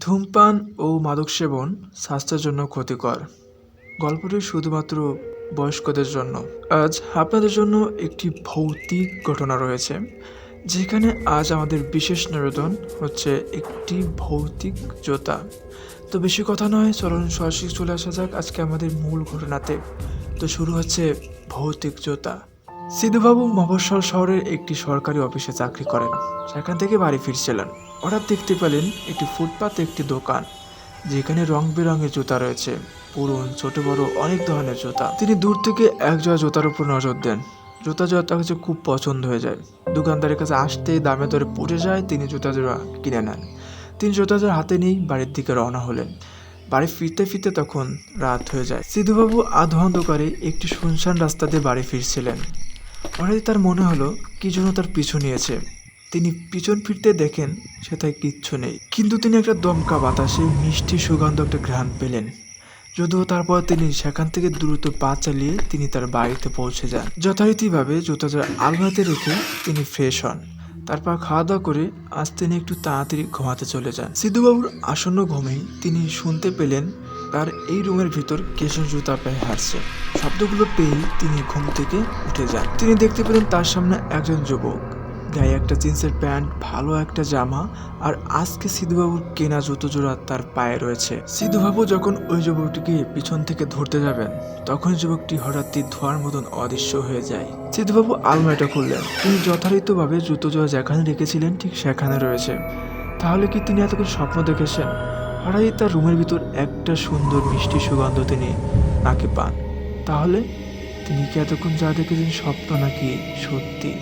ধূমপান ও মাদক সেবন স্বাস্থ্যের জন্য ক্ষতিকর। গল্পটি শুধুমাত্র বয়স্কদের জন্য। আজ আপনাদের জন্য একটি ভৌতিক ঘটনা রয়েছে, যেখানে আজ আমাদের বিশেষ নিবেদন হচ্ছে একটি ভৌতিক জোতা। তো বেশি কথা নয়, চলুন সরাসরি চলে আসা যাক আজকে আমাদের মূল ঘটনাতে। তো শুরু হচ্ছে ভৌতিক জোতা। সিধুবাবু মফস্বল শহরের একটি সরকারি অফিসে চাকরি করেন। সেখান থেকে বাড়ি ফিরছিলেন। হঠাৎ দেখতে পেলেন একটি ফুটপাতে, একটি দোকান, যেখানে রং বেরঙের জুতা রয়েছে। পুরন, ছোট, বড় অনেক ধরনের জুতা। তিনি দূর থেকে এক জোড়া জুতার উপর নজর দেন। জুতা জোড়া তার কাছে খুব পছন্দ হয়ে যায়। দোকানদারের কাছে আসতেই দামে দরে পড়ে যায়, তিনি জুতা জোড়া কিনে নেন। তিনি জুতা জোড়া হাতে নিয়েই বাড়ির দিকে রওনা হলেন। বাড়ি ফিরতে ফিরতে তখন রাত হয়ে যায়। সিধুবাবু আধ অন্ধকারে একটি শুনশান রাস্তা দিয়ে বাড়ি ফিরছিলেন। হঠাৎ তার মনে হলো কি যেন তার পিছু নিয়েছে। তিনি পিছন ফিরতে দেখেন সেটাই কিচ্ছু নেই। কিন্তু তিনি একটা দমকা বাতাসে মিষ্টি সুগন্ধ একটা ঘ্রাণ পেলেন। যদিও তারপর তিনি সেখান থেকে দ্রুত পা চালিয়ে তিনি তার বাড়িতে পৌঁছে যান। যথারীতিভাবে জুতাটা আলমারিতে রেখে তিনি ফ্রেশ হন। তারপর খাওয়া দাওয়া করে আজ তিনি একটু তাড়াতাড়ি ঘুমাতে চলে যান। সিধুবাবুর আসন্ন ঘুমেই তিনি শুনতে পেলেন তার এই রুমের ভিতর কেশন জুতা পায়ে হাঁটছে। শব্দগুলো পেয়েই তিনি ঘুম থেকে উঠে যান। তিনি দেখতে পেলেন তার সামনে একজন যুবক। গায়ে একটা জিন্সের প্যান্ট, ভালো একটা জামা আর আজকে সিধুবাবুর কেনা জুতো জোড়া তার পায়ে রয়েছে। সিধুবাবু যখন ওই যুবকটিকে পিছন থেকে ধরতে যাবেন, তখন যুবকটি হঠাৎই ধোয়ার মতন অদৃশ্য হয়ে যায়। সিধুবাবু আলমারিটা খুললেন। তিনি যথারীতভাবে জুতো জোড়া যেখানে রেখেছিলেন, ঠিক সেখানে রয়েছে। তাহলে কি তিনি এতক্ষণ স্বপ্ন দেখেছেন? হঠাৎই তার রুমের ভিতর একটা সুন্দর মিষ্টি সুগন্ধ তিনি নাকে পান। তাহলে তিনি কি এতক্ষণ যা দেখেছেন স্বপ্ন নাকি সত্যি?